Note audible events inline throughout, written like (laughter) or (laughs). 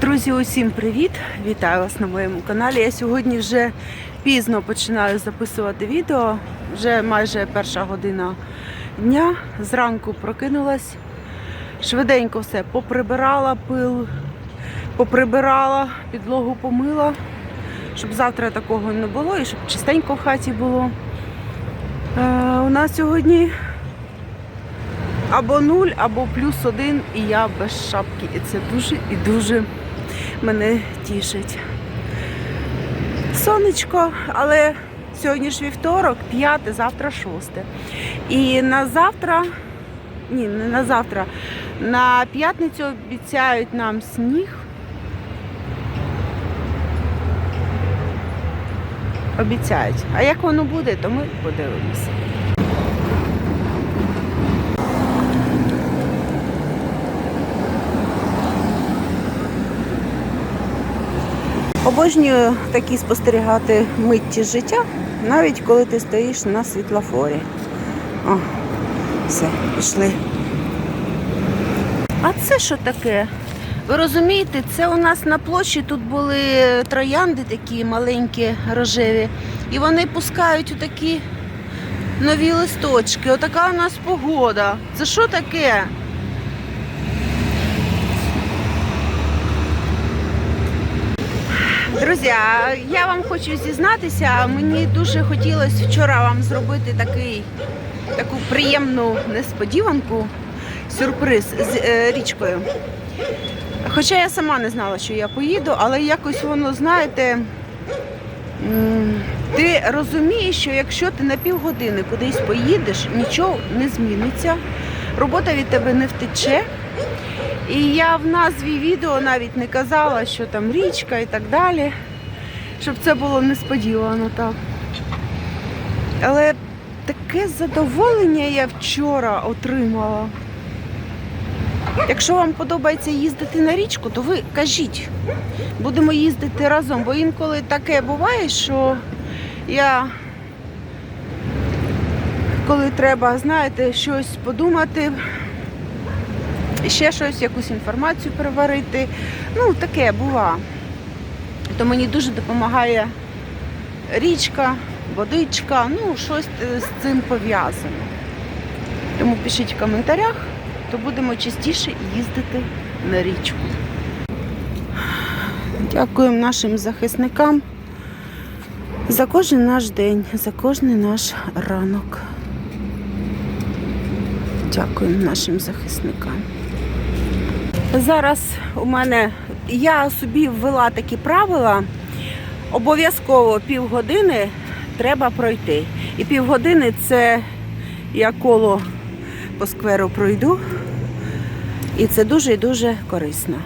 Друзі, усім привіт! Вітаю вас на моєму каналі. Я сьогодні вже пізно починаю записувати відео. Вже майже перша година дня. Зранку прокинулась. Швиденько все поприбирала пил, поприбирала, підлогу помила, щоб завтра такого не було і щоб чистенько в хаті було. Е, у нас сьогодні або нуль, або плюс один, і я без шапки. І це дуже і дуже мене тішить. Сонечко, але сьогодні ж вівторок, п'яте, завтра шосте. І на завтра, ні, не на завтра, на п'ятницю обіцяють нам сніг. Обіцяють. А як воно буде, то ми подивимося. Обожнюю такі спостерігати митті життя, навіть коли ти стоїш на світлофорі. О, все, пішли. А це що таке? Ви розумієте, це у нас на площі тут були троянди такі маленькі, рожеві, і вони пускають отакі нові листочки. Отака у нас погода. Це що таке? Друзі, я вам хочу зізнатися, мені дуже хотілося вчора вам зробити такий, таку приємну несподіванку, сюрприз з е, річкою. Хоча я сама не знала, що я поїду, але якось воно, знаєте, ти розумієш, що якщо ти на півгодини кудись поїдеш, нічого не зміниться, робота від тебе не втече. І я в назві відео навіть не казала, що там річка і так далі, щоб це було несподівано так. Але таке задоволення я вчора отримала. Якщо вам подобається їздити на річку, то ви кажіть, будемо їздити разом, бо інколи таке буває, що я, коли треба, знаєте, щось подумати, ще щось, якусь інформацію переварити. Ну, таке бува. То мені дуже допомагає річка, водичка, ну, щось е, з цим пов'язано. Тому пишіть в коментарях, то будемо частіше їздити на річку. Дякуємо нашим захисникам за кожен наш день, за кожен наш ранок. Дякуємо нашим захисникам. Зараз у мене я собі ввела такі правила. Обов'язково півгодини треба пройти. І півгодини це я коло по скверу пройду. І це дуже і дуже корисно.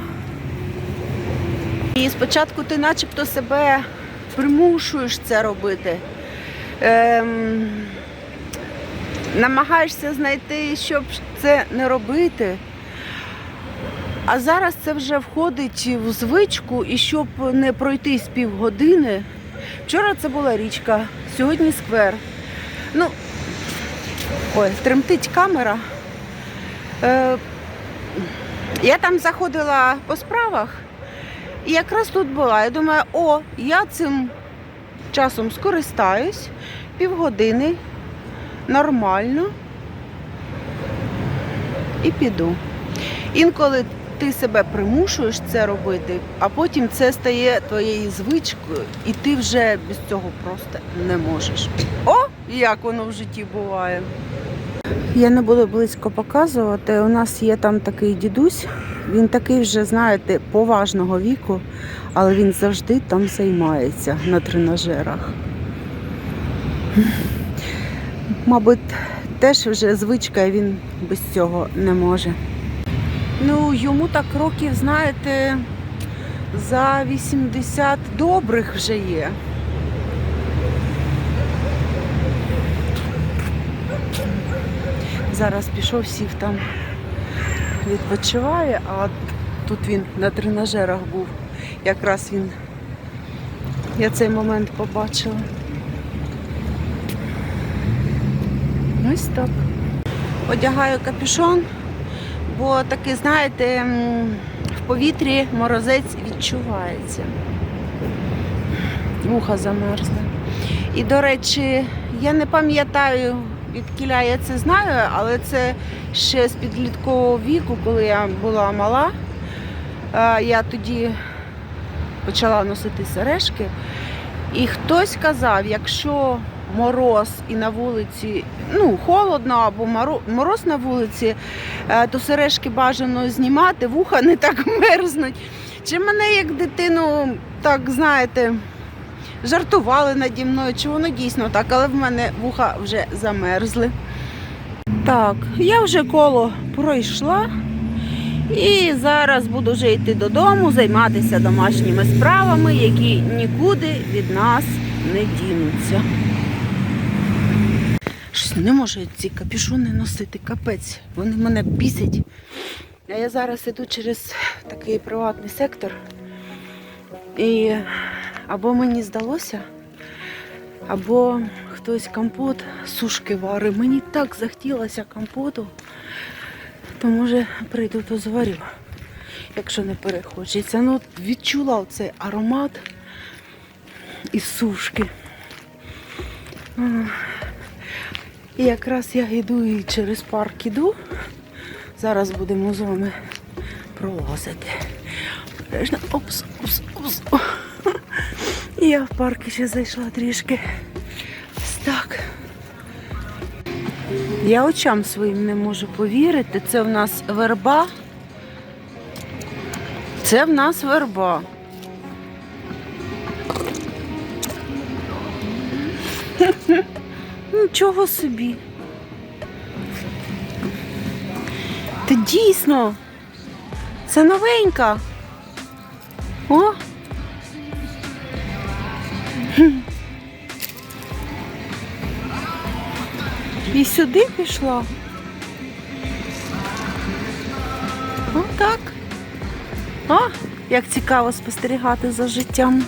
І спочатку ти начебто себе примушуєш це робити. Ем, намагаєшся знайти, щоб це не робити. А зараз це вже входить в звичку, і щоб не пройти з півгодини. Вчора це була річка, сьогодні сквер. Ну, ой, тремтить камера. Е, я там заходила по справах і якраз тут була. Я думаю, о, я цим часом скористаюсь, півгодини, нормально і піду. Інколи ти себе примушуєш це робити, а потім це стає твоєю звичкою, і ти вже без цього просто не можеш. О, як воно в житті буває. Я не буду близько показувати. У нас є там такий дідусь. Він такий вже, знаєте, поважного віку, але він завжди там займається на тренажерах. Мабуть, теж вже звичка, він без цього не може. Ну, йому так років, знаєте, за 80 добрих вже є. Зараз пішов, сів там, відпочиває, а тут він на тренажерах був. Якраз він, я цей момент побачила. Ось так. Одягаю капюшон, бо такий, знаєте, м, повітрі морозець відчувається. Вуха замерзли. І, до речі, я не пам'ятаю, відкіля я це знаю, але це ще з підліткового віку, коли я була мала. Я тоді почала носити сережки. І хтось казав, якщо мороз і на вулиці, ну, холодно або мороз на вулиці, е, то сережки бажано знімати, вуха не так (laughs) мерзнуть. Чи мене як дитину, так знаєте, жартували наді мною, чи воно дійсно так, але в мене вуха вже замерзли. Так, я вже коло пройшла. І зараз буду вже йти додому, займатися домашніми справами, які нікуди від нас не дінуться. Щось не можу я ці капюшони носити, капець. Вони мене бісять. А я зараз іду через такий приватний сектор. І або мені здалося, або хтось компот сушки варив. Мені так захотілося компоту. То може прийду то зварю, якщо не перехочеться. Ну, відчула цей аромат із сушки. І якраз я йду і через парк іду. Зараз будемо з вами пролазити. Обережно. Опс, опс, опс. Я в парк ще зайшла трішки. Так. Я очам своїм не можу повірити. Це в нас верба. Це в нас верба. Нічого собі. Та дійсно. Це новенька. О! І сюди пішла. Отак. О, як цікаво спостерігати за життям.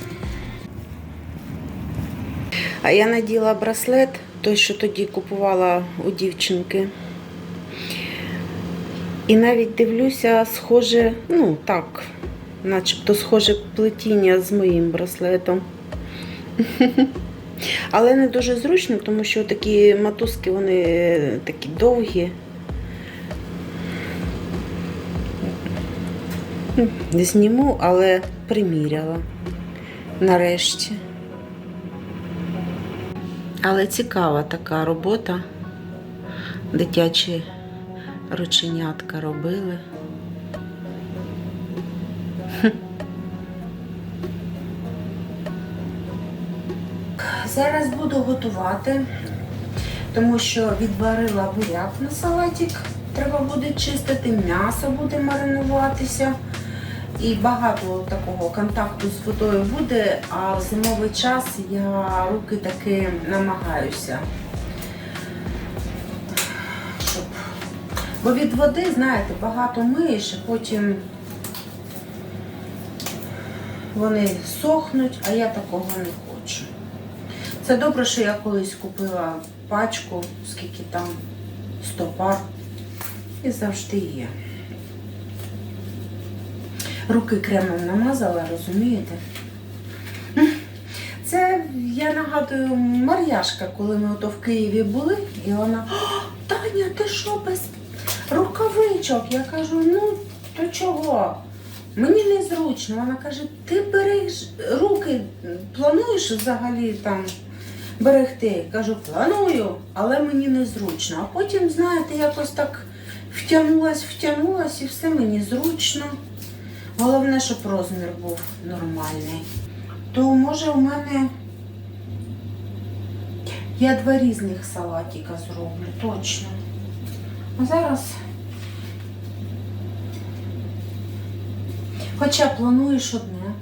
А я наділа браслет, той, що тоді купувала у дівчинки. І навіть дивлюся, схоже, ну так, начебто схоже плетіння з моїм браслетом. (laughs) Але не дуже зручно, тому що такі мотузки, вони е, такі довгі. Зніму, але приміряла нарешті. Але цікава така робота. Дитячі рученятка робили. Зараз буду готувати, тому що відварила буряк на салатик. Треба буде чистити, м'ясо буде маринуватися. І багато такого контакту з водою буде, а в зимовий час я руки таки намагаюся. Щоб... Бо від води, знаєте, багато миєш, і потім вони сохнуть, а я такого не хочу. Це добре, що я колись купила пачку, скільки там 100 пар, і завжди є. Руки кремом намазала, розумієте? Це я нагадую Мар'яшка, коли ми ото в Києві були, і вона, Таня, ти що без рукавичок? Я кажу, ну то чого? Мені незручно. Вона каже, ти береш руки, плануєш взагалі там берегти? Кажу, планую, але мені незручно. А потім, знаєте, якось так втягнулась, втягнулась і все мені зручно. Головне, щоб розмір був нормальний. То може у мене я два різних салатика зроблю, точно. А зараз. Хоча плануєш одне.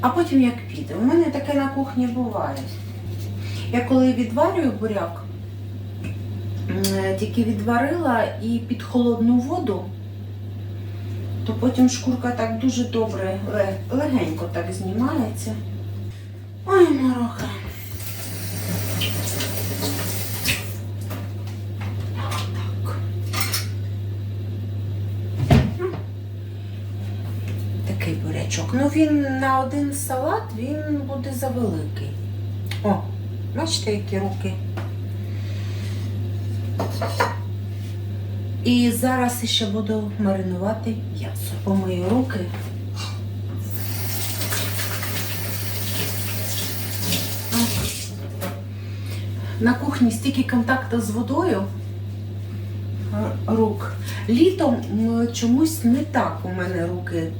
А потім як піде. У мене таке на кухні буває. Я коли відварюю буряк, тільки відварила і під холодну воду, то потім шкурка так дуже добре, легенько так знімається. Ой, морока. Так. такий бурячок. Ну він на один салат він буде завеликий. О, бачите, які руки. І зараз ще буду маринувати м'ясо. Помию руки. На кухні стільки контакту з водою рук. Літом чомусь не так у мене руки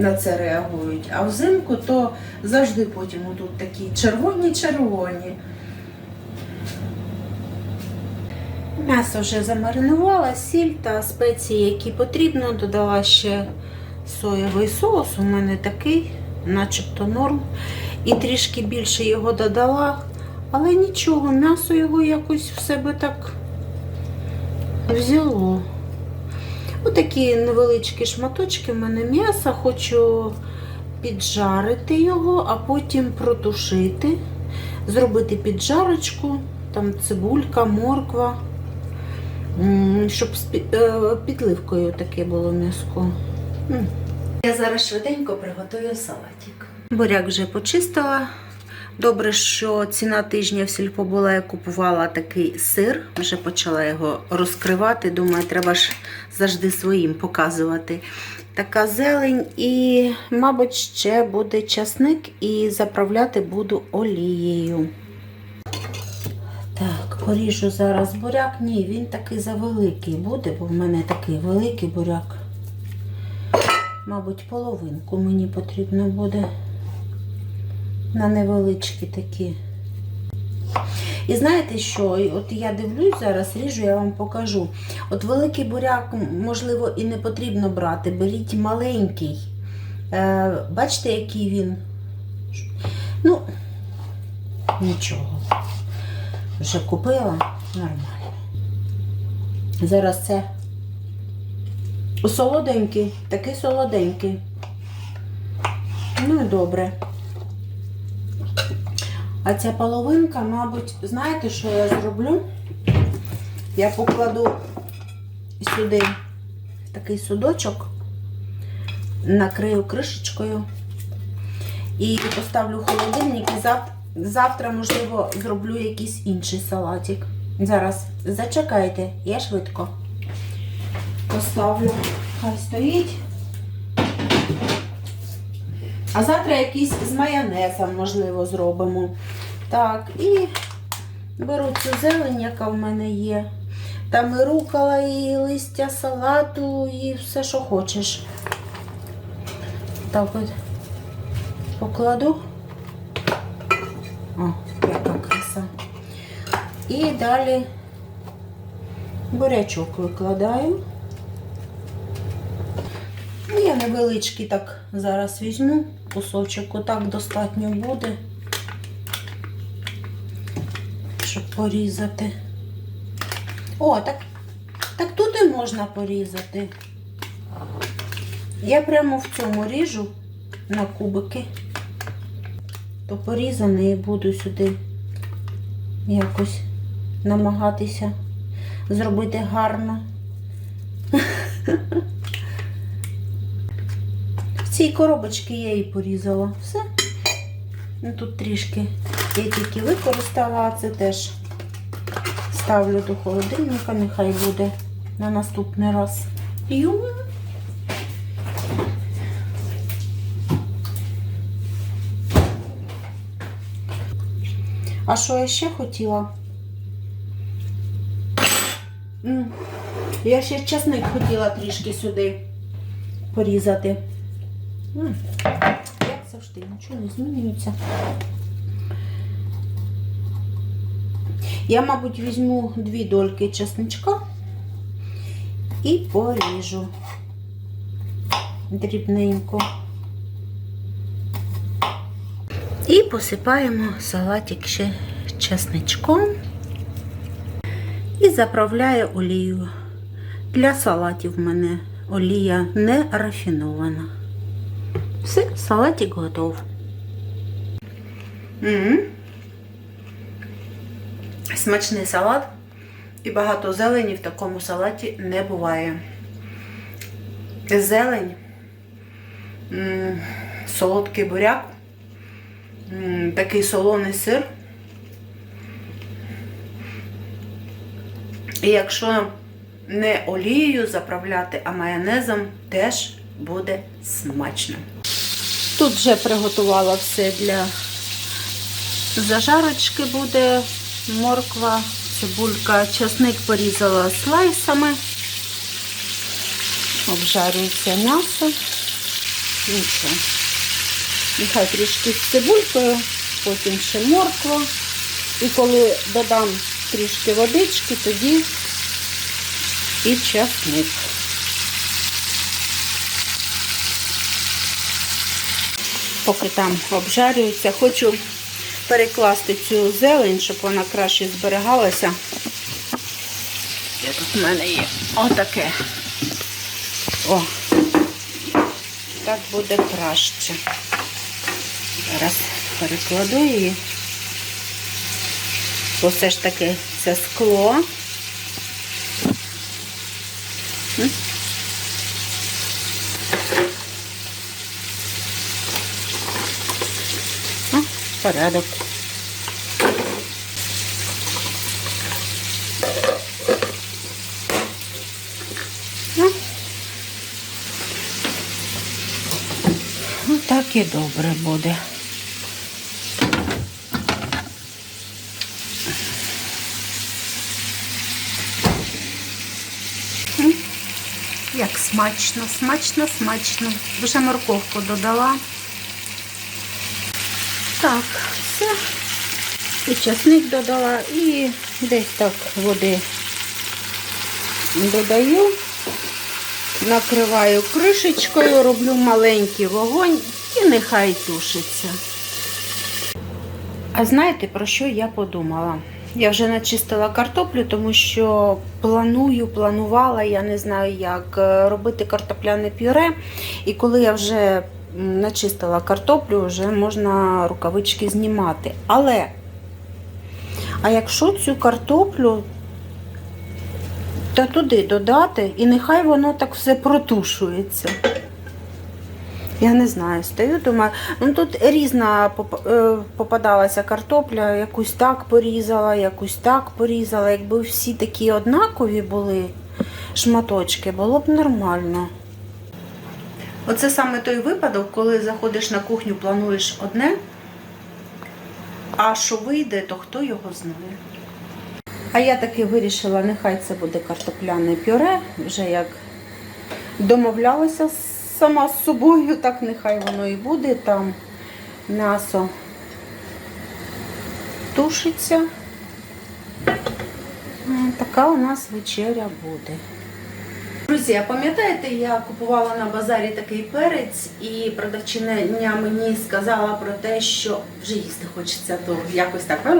на це реагують, а взимку то завжди потім тут такі червоні-червоні. М'ясо вже замаринувала, сіль та спеції, які потрібно. Додала ще соєвий соус. У мене такий, начебто норм. І трішки більше його додала. Але нічого, м'ясо його якось в себе так взяло. Отакі невеличкі шматочки в мене м'яса. Хочу піджарити його, а потім протушити, зробити піджарочку, там цибулька, морква, щоб з е, підливкою таке було м'яско. Я зараз швиденько приготую салатик. Буряк вже почистила. Добре, що ціна тижня в сільпо була, я купувала такий сир, вже почала його розкривати. Думаю, треба ж завжди своїм показувати. Така зелень і, мабуть, ще буде часник і заправляти буду олією. Поріжу зараз буряк. Ні, він такий завеликий буде, бо в мене такий великий буряк. Мабуть, половинку мені потрібно буде на невеличкі такі. І знаєте що? От я дивлюсь зараз, ріжу, я вам покажу. От великий буряк, можливо, і не потрібно брати. Беріть маленький. Е, бачите, який він? Ну, нічого. Вже купила нормально. Зараз це солоденький, такий солоденький. Ну і добре. А ця половинка, мабуть, знаєте, що я зроблю? Я покладу сюди такий судочок, накрию кришечкою і поставлю холодильник. І зав- завтра, можливо, зроблю якийсь інший салатик. Зараз зачекайте, я швидко поставлю. Хай стоїть. А завтра якийсь з майонезом, можливо, зробимо. Так, і беру цю зелень, яка в мене є. Там і рукола, і листя салату, і все, що хочеш. Так от покладу. О, яка краса. І далі бурячок викладаю. Ну, Я невеличкий так зараз візьму кусочок, отак достатньо буде, щоб порізати. О, так, так тут і можна порізати. Я прямо в цьому ріжу на кубики, то порізаний буду сюди якось намагатися зробити гарно. В цій коробочці я її порізала. Все. Ну, Тут трішки я тільки використала, а це теж ставлю до холодильника, нехай буде на наступний раз. Юм. А що я ще хотіла? Я ще часник хотіла трішки сюди порізати. Як завжди, нічого не змінюється. Я, мабуть, візьму дві дольки чесничка і поріжу дрібненько. І посипаємо салатик ще чесничком і заправляю олією. Для салатів в мене олія не рафінована. Все, салатик готов. м Смачний салат. І багато зелені в такому салаті не буває. Зелень м, солодкий буряк, м, такий солоний сир. І якщо не олією заправляти, а майонезом, теж буде смачно. Тут вже приготувала все для зажарочки буде морква, цибулька, часник порізала слайсами. Обжарюється м'ясо. Нічого. Нехай трішки з цибулькою, потім ще морква. І коли додам трішки водички, тоді і часник. Поки там обжарюється, хочу перекласти цю зелень, щоб вона краще зберігалася. Де тут в мене є отаке. О, так буде краще. Зараз перекладу її. Бо все ж таки це скло. О, порядок. Ну, так і добре буде. Смачно, смачно, смачно. Вже морковку додала. Так, все. І часник додала, і десь так води додаю, накриваю кришечкою, роблю маленький вогонь і нехай тушиться. А знаєте, про що я подумала? Я вже начистила картоплю, тому що планую, планувала, я не знаю як, е, робити картопляне пюре. І коли я вже начистила картоплю, вже можна рукавички знімати. Але, а якщо цю картоплю та туди додати, і нехай воно так все протушується. Я не знаю, стою, думаю, ну тут різна е, попадалася картопля, якусь так порізала, якусь так порізала. Якби всі такі однакові були шматочки, було б нормально. Оце саме той випадок, коли заходиш на кухню, плануєш одне, а що вийде, то хто його знає. А я таки вирішила, нехай це буде картопляне пюре, вже як домовлялася сама з собою, так нехай воно і буде. Там м'ясо тушиться. Така у нас вечеря буде. Друзі, а пам'ятаєте, я купувала на базарі такий перець, і продавчиня мені сказала про те, що вже їсти хочеться, то якось так. (laughs)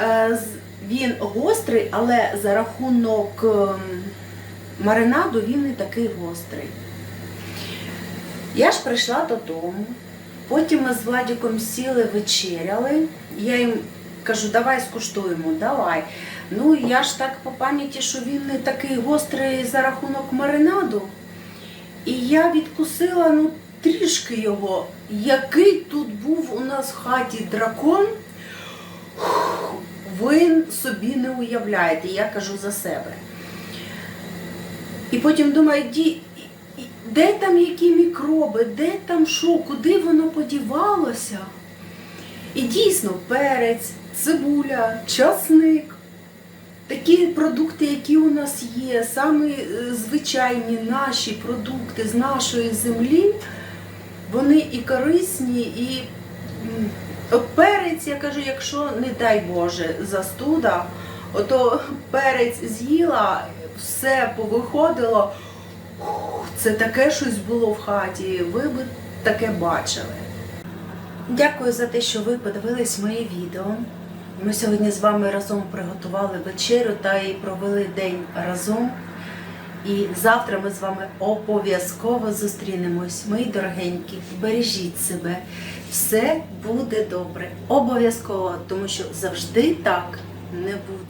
Е, Він гострий, але за рахунок ем, маринаду він не такий гострий. Я ж прийшла додому, потім ми з Владіком сіли, вечеряли. Я їм кажу, давай скуштуємо, давай. Ну, я ж так по пам'яті, що він не такий гострий за рахунок маринаду. І я відкусила ну, трішки його. Який тут був у нас в хаті дракон, ви собі не уявляєте, я кажу за себе. І потім думаю, де там які мікроби, де там що, куди воно подівалося? І дійсно перець, цибуля, часник. Такі продукти, які у нас є, саме е, звичайні наші продукти з нашої землі, вони і корисні, і перець, я кажу, якщо, не дай Боже, застуда, ото перець з'їла, все повиходило, це таке щось було в хаті, ви б таке бачили. Дякую за те, що ви подивились моє відео. Ми сьогодні з вами разом приготували вечерю та і провели день разом. І завтра ми з вами обов'язково зустрінемось. Мої дорогенькі, бережіть себе. Все буде добре. Обов'язково, тому що завжди так не буде.